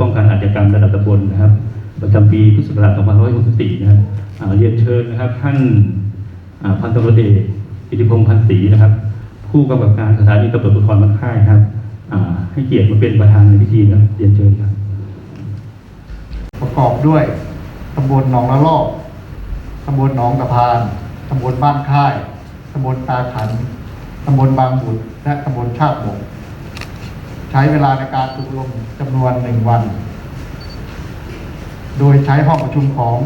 ป้องกันอาชญากรรมระดับตำบลนะครับ ประจำปีพุทธศักราช2564นะครับเรียนเชิญนะครับท่านพันตำรวจเอกอิทธิพงศ์พันศรีนะครับ ผู้กำกับการสถานีตำรวจภูธรบ้านค่ายครับให้เกียรติมาเป็นประธานในพิธีนะครับเรียนเชิญครับ ประกอบด้วยตำบลหนองละลอกตำบลหนองตะพานตำบลบ้านค่ายตำบลตาขันตำบลบางบุตรและตำบลชาติบก ใช้เวลาในการฝึกอบรมจำนวนหนึ่งวัน โดยใช้ห้องประชุมของ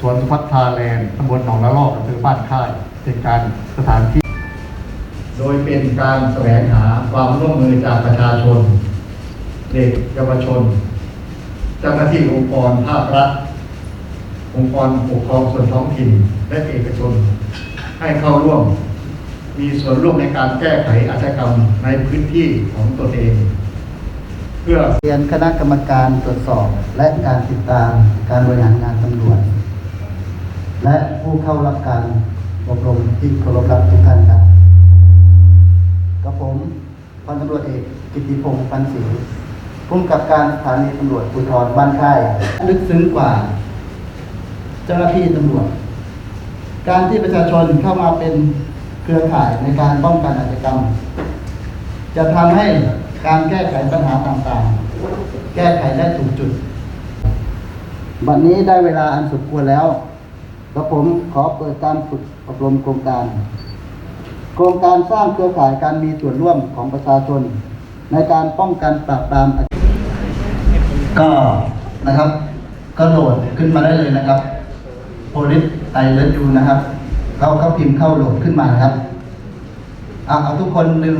สวนสุพัฒนาแลนด์ตำบลหนองละลอกอำเภอบ้านค่ายเป็นการสถานที่ โดยเป็นการแสวงหาความร่วมมือจากประชาชน เด็กเยาวชน เจ้าหน้าที่องค์กรภาครัฐองค์กรปกครองส่วนท้องถิ่นและเอกชนให้เข้าร่วม มีส่วนร่วมในการแก้ไขอาชญากรรมในพื้นที่ของตนเอง เพื่อเรียนคณะกรรมการตรวจสอบและการติดตามการบริหารงานตำรวจ และผู้เข้ารับการอบรมที่เคารพรักทุกท่านครับกับผมพันตำรวจเอกกิติพงศ์ปันศรีผู้กับการสถานีตำรวจภูธรบ้านค่ายลึกซึ้งกว่า เจ้าหน้าที่ตำรวจ การที่ประชาชนเข้ามาเป็น เครือข่ายในการป้องกันอาชญากรรม จะทำให้การแก้ไขปัญหาต่างๆ แก้ไขได้ถูกจุด วันนี้ได้เวลาอันสมควรแล้วกระผมขอเปิดการฝึกอบรมโครงการ โครงการสร้างเครือข่ายการมีส่วนร่วมของประชาชน ในการป้องกันปราบปรามอาชญากรรมก็นะครับ ก็โหลดขึ้นมาได้เลยนะครับ police i l e you นะครับ เขาเขาพิมพ์เข้าโหลดขึ้นมานะครับเอาเอาทุกคนดึง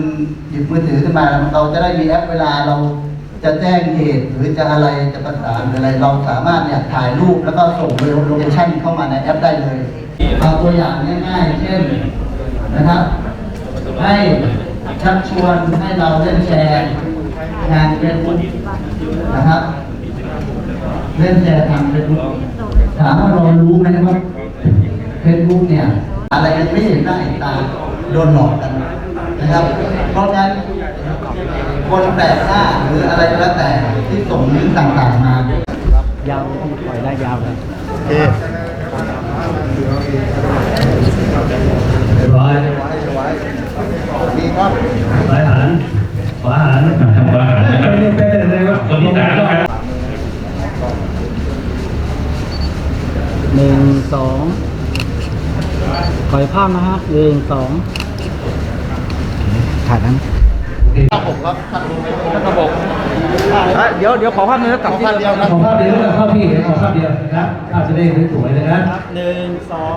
หยิบมือถือขึ้นมาเราจะได้มีแอปเวลาเราจะแจ้งเหตุหรือจะอะไรจะประสานอะไร เราสามารถเนี่ยถ่ายรูปแล้วก็ส่งโลเคชั่นเข้ามาในแอปได้เลยเอาตัวอย่างง่ายๆ เช่นนะครับ ให้ชักชวนให้เราเล่นแชร์งานเฟซบุ๊กนะครับ เล่นแชร์ทางเฟซบุ๊กถามว่าเรารู้ไหมว่า เฟซบุ๊กเนี่ย อะไรกันไม่เห็นหน้าเห็นตาโดนหลอกกันนะครับ เพราะฉะนั้นคนแปลกหน้าหรืออะไรก็แล้วแต่ที่ส่งลิงก์ต่างๆมายาวปล่อยได้ยาวเลยโอเคเรียบร้อยดีครับสายหันขวาหันขวาหันนะครับคนที่สามนะครับหนึ่งสอง ขอยภาพนะฮะหนึ่งสองถ่ายนั้นข้าผมครับท่านรู้ไหมท่านระบบเดี๋ยวเดี๋ยวขอภาพนึงแล้วกลับที่ท่านเดียวครับขอภาพเดียวแล้วเข้าพี่ขอภาพเดียวนะครับภาพจะได้สวยๆนะครับหนึ่งสอง